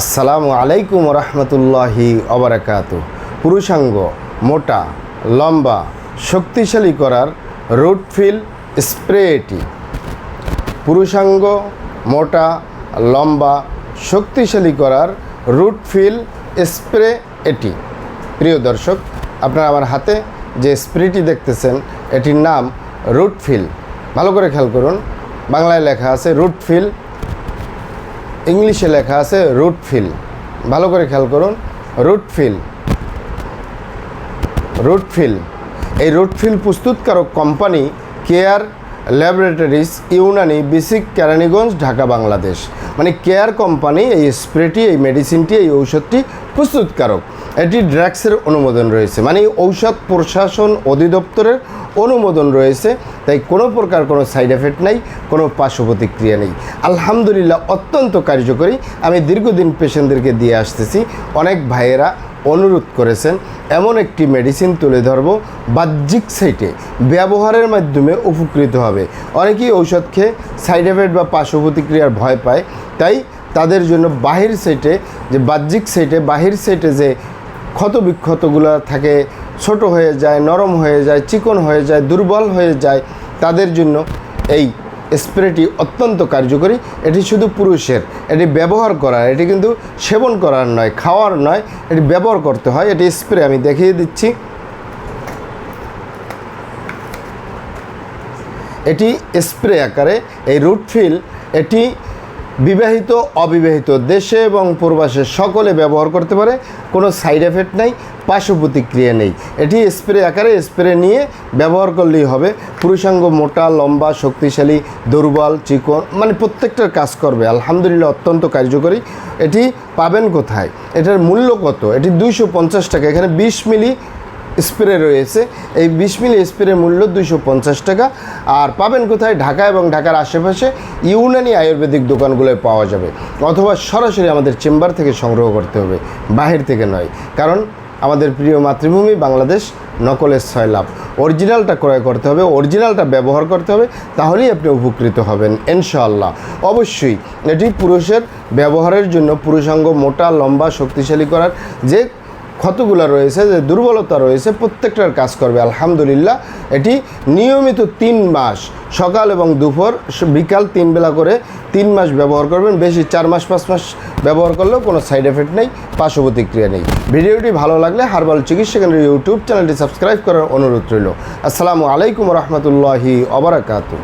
আসসালামু আলাইকুম রহমতুল্লাহি অবরাকাত পুরুষাঙ্গ, মোটা, লম্বা, শক্তিশালী করার রুটফিল স্প্রে এটি পুরুষাঙ্গ, মোটা, লম্বা, শক্তিশালী করার রুটফিল স্প্রে এটি। প্রিয় দর্শক, আপনারা আমার হাতে যে স্প্রেটি দেখতেছেন, এটির নাম রুটফিল ভালো করে খেয়াল করুন, বাংলায় লেখা আছে রুটফিল ইংলিশে লেখা আছে রুট ফিল। ভালো করে খেয়াল করুন, রুট ফিল। Root fill. এই রুট ফিল প্রস্তুতকারক company care laboratories Unani BSCIC Keraniganj, Dhaka, Bangladesh. মানে কেয়ার কোম্পানি এই স্প্রেটি, এই মেডিসিনটি, এই ঔষধটি প্রস্তুতকারক। এটি ড্রাগসের অনুমোদন রয়েছে মানে ঔষধ প্রশাসন অধিদপ্তরের অনুমোদন রয়েছে, তাই কোনো প্রকার কোনো সাইড এফেক্ট নাই, কোনো পার্শ্ব প্রতিক্রিয়া নেই। আলহামদুলিল্লাহ, অত্যন্ত কার্যকরী। আমি দীর্ঘদিন পেশেন্টদেরকে দিয়ে আসতেছি, অনেক ভাইয়েরা অনুরোধ করেছেন, এমন একটি মেডিসিন তুলে ধরবো, বাহ্যিক সাইটে, ব্যবহারের মাধ্যমে উপকৃত হবে। অনেকেই ঔষধ খেয়ে সাইড এফেক্ট বা পার্শ্ব প্রতিক্রিয়ার ভয় পায়, তাই তাদের জন্য বাহির সাইটে, যে বাহ্যিক সাইটে, বাহির সাইটে যে ক্ষত বিক্ষতগুলো থাকে, ছোট হয়ে যায়, নরম হয়ে যায়, চিকন হয়ে যায়, দুর্বল হয়ে যায়, তাদের জন্য এই স্প্রেটি অত্যন্ত কার্যকরী। এটি শুধু পুরুষের, এটি ব্যবহার করার, এটি কিন্তু সেবন করার নয়, খাওয়ার নয়, এটি ব্যবহার করতে হয়। এটি স্প্রে আমি দেখিয়ে দিচ্ছি। এটি স্প্রে আকারে, এই রুটফিল এটি বিবাহিত, অবিবাহিত দেশে এবং প্রবাসে সকলে ব্যবহার করতে পারে, কোনো সাইড এফেক্ট নাই, পার্শ্ব প্রতিক্রিয়া নেই। এটি স্প্রে আকারে স্প্রে নিয়ে ব্যবহার করলেই হবে। পুরুষাঙ্গ মোটা, লম্বা, শক্তিশালী, দুর্বল, চিকন মানে প্রত্যেকটার কাজ করবে। আলহামদুলিল্লাহ, অত্যন্ত কার্যকরী। এটি পাবেন কোথায়? এটার মূল্য কত? এটি দুইশো পঞ্চাশ টাকা। এখানে বিশ মিলি স্প্রে রয়েছে। এই বিশ মিলি স্প্রের মূল্য দুইশো পঞ্চাশ টাকা। আর পাবেন কোথায়? ঢাকা এবং ঢাকার আশেপাশে ইউনানি আয়ুর্বেদিক দোকানগুলোয় পাওয়া যাবে। অথবা সরাসরি আমাদের চেম্বার থেকে সংগ্রহ করতে হবে। বাহির থেকে নয়। কারণ আমাদের প্রিয় মাতৃভূমি বাংলাদেশ, নকলের ছয় লাভ। অরিজিনালটা ক্রয় করতে হবে, অরিজিনালটা ব্যবহার করতে হবে, তাহলেই আপনি উপকৃত হবেন, ইনশাআল্লাহ। অবশ্যই এটি পুরুষের ব্যবহারের জন্য পুরুষাঙ্গ মোটা, লম্বা, শক্তিশালী করার যে ক্ষতগুলো রয়েছে, যে দুর্বলতা রয়েছে, প্রত্যেকটার কাজ করবে, আলহামদুলিল্লাহ। এটি নিয়মিত তিন মাস, সকাল এবং দুপুর বিকাল তিন বেলা করে তিন মাস ব্যবহার করবেন। বেশি চার মাস, পাঁচ মাস ব্যবহার করলেও কোনো সাইড এফেক্ট নেই, পার্শ্ব প্রতিক্রিয়া নেই। ভিডিওটি ভালো লাগলে হার্বাল চিকিৎসা কেন্দ্রের ইউটিউব চ্যানেলটি সাবস্ক্রাইব করার অনুরোধ রইল। আসসালামু আলাইকুম রহমতুল্লাহি অবরাকাতু